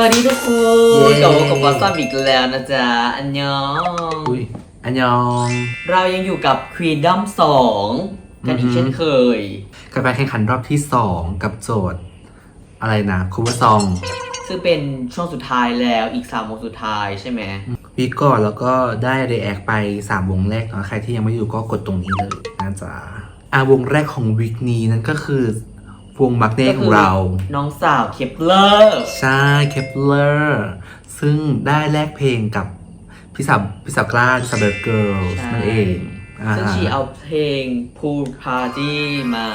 วัสดีทุกคนเย้กลับมากับวอสซัมอีกแล้วนะจ๊ะ อันยองอุ้ยอันยอง เรายังอยู่กับ Queendom 2กันอีกอือฮึเช่นเคย กับการแข่งขันรอบที่2กับโจทย์ อะไรนะคูเวอร์ซอง ซึ่งเป็นช่วงสุดท้ายแล้วอีก3วงสุดท้ายใช่ไหมวีคก่อนแล้วก็ได้เรแอคไป3วงแรกเนาะใครที่ยังไม่อยู่ก็กดตรงนี้เลยนะจ๊ะอะวงแรกของวีคนี้นั่นก็คือ วงมักเน่ของเรา น้องสาวเคปเลอร์ใช่เคปเลอร์ซึ่งได้แลกเพลงกับพี่สาวพี่สาวกล้าพี่สาวเบิร์ดเกิร์ลนั่นเองอ่าซึ่งชีเอาเพลง Pool Party มา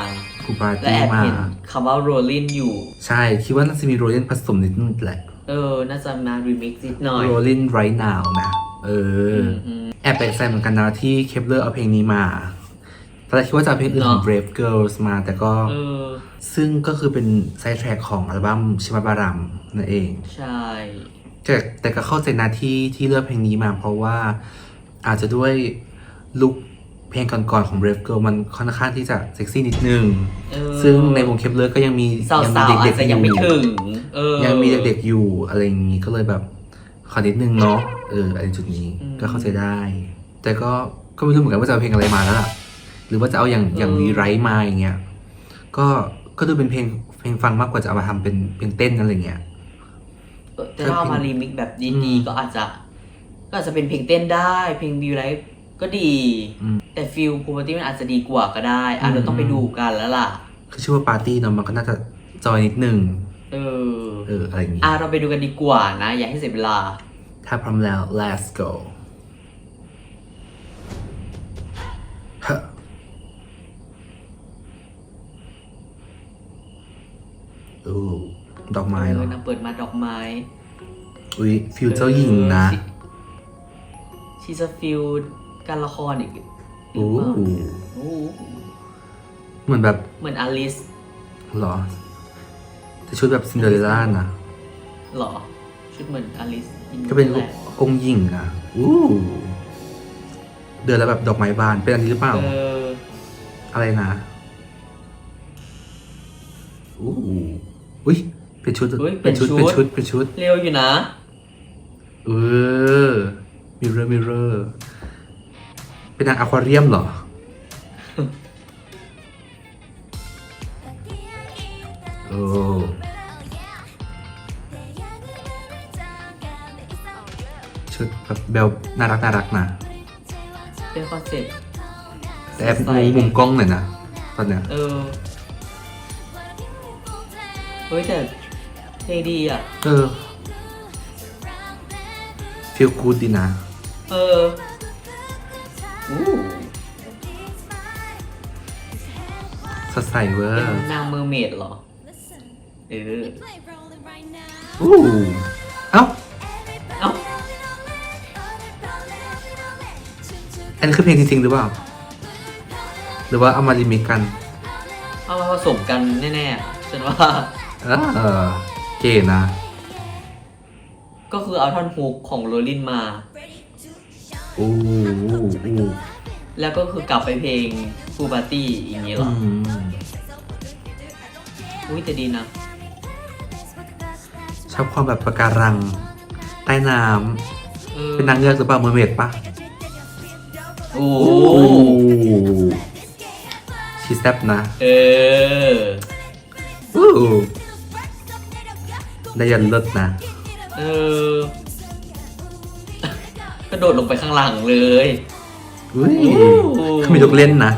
ครูปาร์และตี้แอบมา เห็นคำว่า Rolling อยู่ ใช่คิดว่าน่าจะมีโรเลนผสมนิดนึงแหละเออ น่าจะมา remix นิดหน่อย Rolling Right Now นะ เออออืมแอบแปลกใจเหมือนกันนะที่เคปเลอร์เอาเพลงนี้มา ตอนแรกคิดว่าจะเอาเพลงอื่นของเนอะ Brave Girls มาแต่ก็ เออ ซึ่งก็คือเป็นไซด์แทร็กของอัลบั้มชิมาบารัมนั่นเอง ใช่ แต่แต่ก็เข้าใจนะที่ที่เลือกเพลงนี้มา เพราะว่าอาจจะด้วยลุคเพลงก่อนๆของ Brave Girl มันค่อนข้างที่จะเซ็กซี่นิดนึง เออ ซึ่งในวงเคปเลอร์ก็ยังมีสาวยัสาวมีๆอาเด็จกจะๆอยังไม่ยู่ถึง เออ ยังมีเด็กๆอยู่อะไรอย่างนี้ก็เลยแบบขอนิดนึงเนาะเอออะไรจุดนี้อืม ก็เข้าใจได้ แต่ก็ก็ไม่รู้เหมือนกันว่าจะเอาเพลงอะไรมาแล้วล่ะ หรือว่าจะเอาอย่างอย่างเออรีไรต์มาอย่างเงี้ยก็ก็ดูเป็นเพลงเพลงฟังมากกว่าจะเอามาทำเป็นเพลงเต้นอะไรเงี้ยเออแต่ถ้าเอามารีมิกแบบอืดีมๆก็อาจจะ ก็อาจจะเป็นเพลงเต้นได้ เพลงวิวไลฟ์ก็ดีอืมแต่ฟิลพูปาร์ตี้มันอาจจะดีกว่าก็ได้อะอืมเราต้องไปดูกันแล้วล่ะ คือชื่อว่าปาร์ตี้เนาะมันก็น่าจะจอยนิดนึงเออเอออะไรอย่างงี้อะเราไปดูกันดีกว่านะ อย่าให้เสียเวลา ถ้าพร้อมแล้ว let's go ฮะ อู้ดอกไม้เหรเอออนะเปิดมาดอกไม้อุ้ยฟิวเจ้าหญิงนะชีจะฟิลการละครอีกโอ้โอ้เหมือนแบบเหมือนอลิสเหรอแต่ชุดแบบซินเดอเรลล่านะ เหรอ ชุดเหมือนอลิสก็เป็นองค์หญิงอะอู้เดินแล้วแบบดอกไม้บานเป็นอันนี้หรือเปล่า เอออะไรนะอู้ อุ้ยเป็นชุดเฮ้ยเป็นชุด เป็เป็นนชุชุดดเป็นชุดเร็วอยู่นะ เออมิเรอร์มิเรอร์เป็นนางอควาเรียมเหรอ โอ้ชุดแบบเบลน่ารักน่ารักนะ เป็นคอนเซ็ปต์แต่แอบใส่มุมมุมกล้องหน่อยนะ ตอนเนี้ย เออเฮ้ยแต่เพลงดีอะ เออฟีลกูดดีนะ เอออู้สดใสเวอเป็นร์นางเมอร์เมดเหรอ เออ อู้เอ้า เอ้า อันนี้คือเพลงจริงๆหรือเปล่า หรือว่าเอามารีมิกกัน เอามาผสมกันแน่ๆฉันว่า เออเก๋นะ ก็คือเอาท่อนฮุกของโรลินมาอู้อู้อู้แล้วก็คือกลับไปเพลงฟูปาร์ตี้อย่างนี้หรอือมอุ้ยแต่ดีนะ ชอบความแบบปะการัง ใต้น้เออำเป็นนางเงือกหรือเปล่าเมอร์เมดปะโอ้ชีแซบนะ เออ อู้ ได้ยันเลิศนะ เออ กระโดดลงไปข้างหลังเลยอุ้ยโอ้เขามีลูกเล่นนะ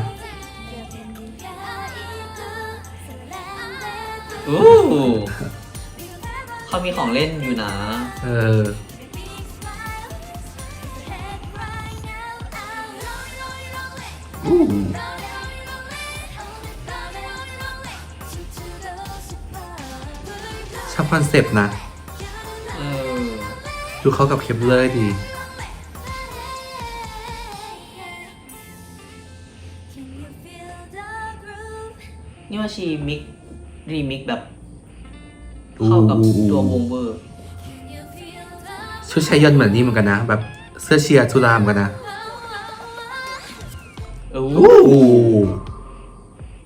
อู้เขามีของเล่นอยู่นะ เอออู้ คอนเซปต์นะ เออดูเข้ากับเคปเลอร์ดี นี่ว่าชีมิกรีมิกแบบ เข้ากับอู้ตัววงเวอร์ ชุดชายยอนเหมือนนี่เหมือนกันนะ แบบเสื้อเชียร์จุฬาเหมือนกันนะเอออู้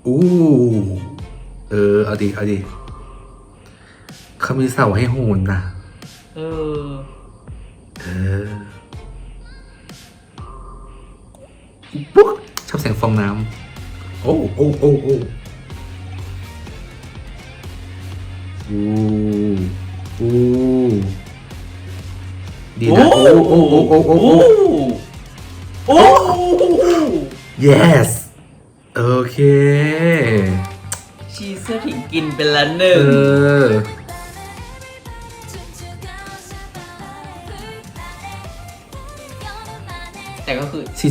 อู้เออ เอาดิเอาดิ เขามีเสาให้โหนนะเออ เออปุ๊บชอบแสงฟองน้ำโอ้โอ้โอ้โอ้อู้อู้ดีนะโอ้โอ้โอ้โอ้โอ้โอ้โอ้ yes โอเค ชีเสื้อถิงกินเป็นละหเอนึ่ง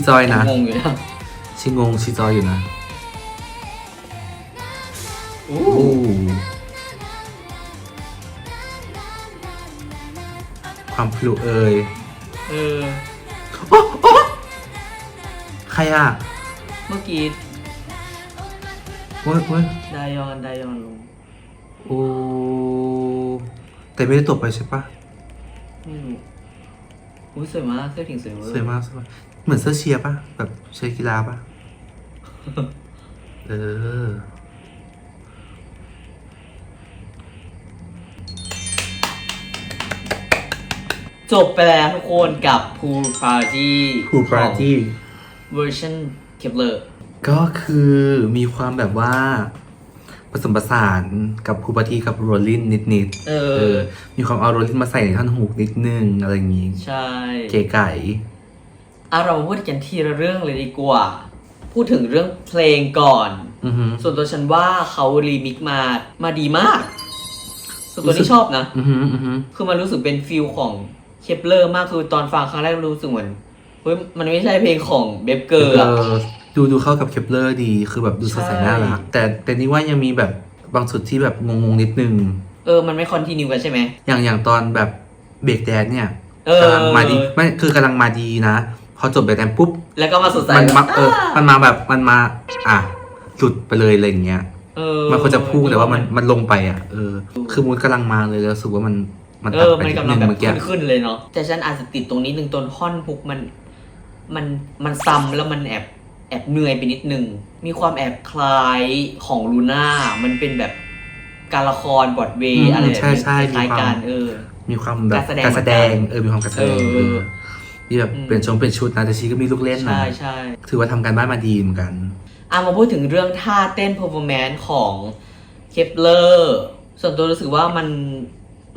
จอยนะ งงอยู่นะชีงงชีจอยอยู่นะโอ้โอ้ความพลุเอ่ยเออ โอ้โอ้ใครอะเมื่อกี้เว้ยเว้ยไดายอนไดายอนลงโอ้แต่ไม่ได้ตกไปใช่ปะไม่รู้อุ้ยสวยมากเสื้อถิงสวยเวอร์สวยมากสวยมาก เหมือนเสื้อเชียร์ปะแบบเชียร์กีฬาปะเออ จบไปแล้วทุกคนกับ Pool Party คูปาร์ตี้เวอร์ชันเคปเลอร์ ก็คือมีความแบบว่า ผสมผสานกับคูปาร์ตี้กับโรลลินนิดๆเอเอออ มีความเอาโรลลินมาใส่ในท่อนฮุกนิดนึง อะไรอย่างงี้ ใช่ เก๋ไก่ อะเรามาพูดกันทีละเรื่องเลยดีกว่า พูดถึงเรื่องเพลงก่อน อือหือส่วนตัวฉันว่าเขารีมิกซ์มามาดีมาก ส่วนตัวรู้สึที่ก ชอบนะ อือหืออือหือคือมันรู้สึกเป็นฟิลของเคปเลอร์มากคือตอนฟังครั้งแรกรู้สึกเหมือนเฮ้ยมันไม่ใช่เพลงของเบฟเกอร์เออะอดูดูเข้ากับเคปเลอร์ดี คือแบบดูสดใสใช่ น่ารัก แต่แต่นี่ว่ายังมีแบบบางสุดที่แบบงงๆนิดนึง เออมันไม่คอนติเนียกันใช่ไหม อย่างอย่างตอนแบบเบรกแดนเนี่ยเออกำลังมาดีไม่คือกำลังมาดีนะ พอจบเบรกแดนปุ๊บแล้วก็มาสดใสมันมาเออมันมาแบบมันมา อะหลุดไปเลยอะไรอย่างเงี้ยเออมันควรจะพุ่งแต่ว่ามันมันลงไปอะเออ คือมูดกำลังมาเลยแล้วรู้สึกว่ามันมันเอตัดอไปมันนิดกำลันึงงแบบเมื่อกี้ขึ้นขึ้นเลยเนาะแต่ฉันอาจจะติดตรงนี้หนึ่งตอนท่อนฮุกมัน มันมันซ้ำแล้วมันแอบแอบเหนื่อยไปนิดนึง มีความแอบคล้ายของลูน่ามันเป็นแบบการละครบอดเวย์อะไรแบบใช่นี้ใช่คล้ายมีๆควากัมนเออ มีความแบบการแสดง การแสดงเออมีความการแสดงเออเออ ที่แบบอืมเป็นชงเป็นชุดนะแต่ชีก็มีลูกเล่นนะใช่ใช่ถือว่าทำการบ้านมาดีเหมือนกัน อะมาพูดถึงเรื่องท่าเต้น performance ของเคปเลอร์ส่วนตัวรู้สึกว่ามัน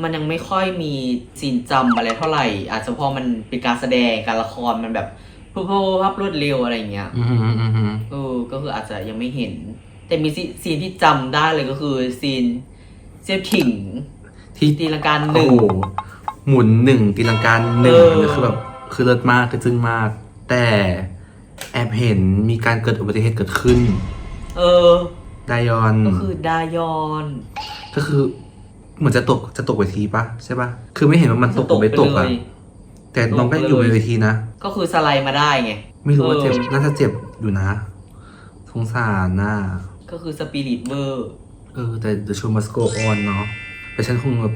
มันยังไม่ค่อยมีซีนจำอะไรเท่าไหร่ อาจจะเพอมันเป็นการแสดงการละครมันแบบพูดภาพรวดเร็วอะไรอย่างเงี้ย อือหืออือหือ เออก็คืออาจจะยังไม่เห็น แต่มีซีซีนที่จำได้เลยก็คือซีนเซียถิงที่ตีลังการหโอ้นึ่ง โหหมุนหนึ่งตีลังการหนึ่งเอออันนี้คือแบบ คือเลิศมากคือจึ้งมาก แต่แอบเห็นมีการเกิดอุบัติเหตุเกิดขึ้น เออไดยอน ก็คือดายอน ก็คือเหมือนจะตกจะตกเวทีปะใช่ปะคือไม่เห็นว่ามันตกหรือไม่ตกอะเลยแต่น้องก็อยู่บนเวทีนะ ก็คือสไลด์มาได้ไง ไม่รู้ว่าเจ็บออน่าจะเจ็บอยู่นะสงสารน่ะก็คือสปิริตเวอร์ เออ แต่ The Show Must Go On เนาะแต่ฉันคงแบบ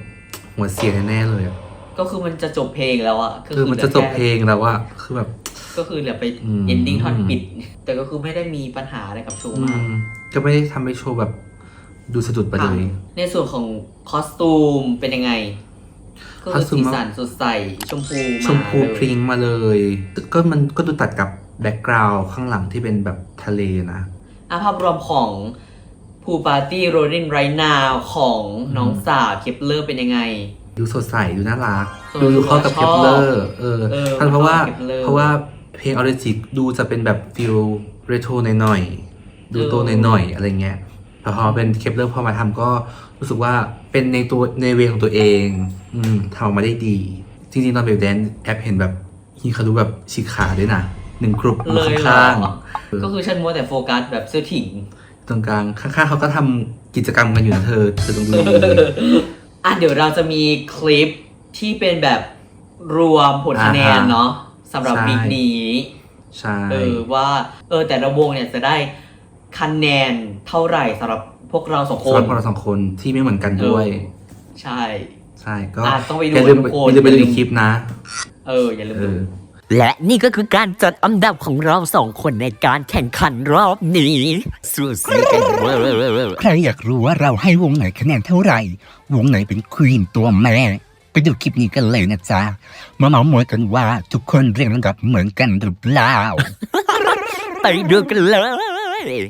หัวเสียแน่ๆเลยอะ ก็คือมันจะจบเพลงแล้วอะก็คือมันจะจบเพลงแล้วอะคือแบบ ก็คือเหลือไปอืมเอนดิ้งท่อนปิด แต่ก็คือไม่ได้มีปัญหาอะไรกับโชว์อืมากมก็ไม่ได้ทำให้โชว์แบบดูสะดุดไปเลยอะในส่วนของคอสตูมเป็นยังไงก็คือคอสตูสีมสันสดใสชมพูมาชมพูเลยพริ้งมาเลย ก็มันก็ดูตัดกับแบ็กกราวด์ข้างหลังที่เป็นแบบทะเลนะอะภาพรวมของพูปาร์ตี้โรลลินไรนาวของน้องสาวเคปเลอร์เป็นยังไง ดูสดใสดูน่ารัก เออดูดูเข้ากับชเคอบปเลอร์เออเออเพราะว่า เข้ากับ Kepler เพราะว่าเพลงออริจิดูจะเป็นแบบฟิลเรโทรหน่อยๆดูโตหน่อยๆอะไรเงี้ยแต่พอเป็นเคปเลอร์พอมาทำก็รู้สึกว่าเป็นในตัวในเวของตัวเอง อืมทำออกมาได้ดี จริงๆตอนเบลแดนแอปเห็นแบบฮีคารุแบบฉีกขาด้วยนะหนึ่งกลุ่มเลยเหรข้างอก็คือฉันมัวแต่โฟกัสแบบเสื้อถิงๆตรงกลางข้างๆเขาก็ทำกิจกรรมกันอยู่นะเธอเธอต้องดู อะเดี๋ยวเราจะมีคลิปที่เป็นแบบรวมผลคะแนนอ่าฮะเนาะสำหรับใช่วีคนี้ใช่เออว่า เออแต่ละวงเนี่ยจะได้คะแนนเท่าไหร่สำหรับพวกเราสองคสำหรันบพวกเราสองคนที่ไม่เหมือนกันด้วย ใช่ ใช่ก็อะต้องไปดูอย่าลืมทุกคนอย่าลืมไปดูคลิปนะ เอออย่าลืมเอดูอ และนี่ก็คือการจัดอันดับของเราสองคนในการแข่งขันรอบนี้สู้ซีกันเว้ยใครอยากรู้ว่าเราให้วงไหนคะแนนเท่าไหร่ วงไหนเป็นควีนตัวแม่ ไปดูคลิปนี้กันเลยนะจ๊ะ มาเมาหมวยกันว่าทุกคนเรียงลำดับเหมือนกันหรือเปล่า ไปดูกันเลย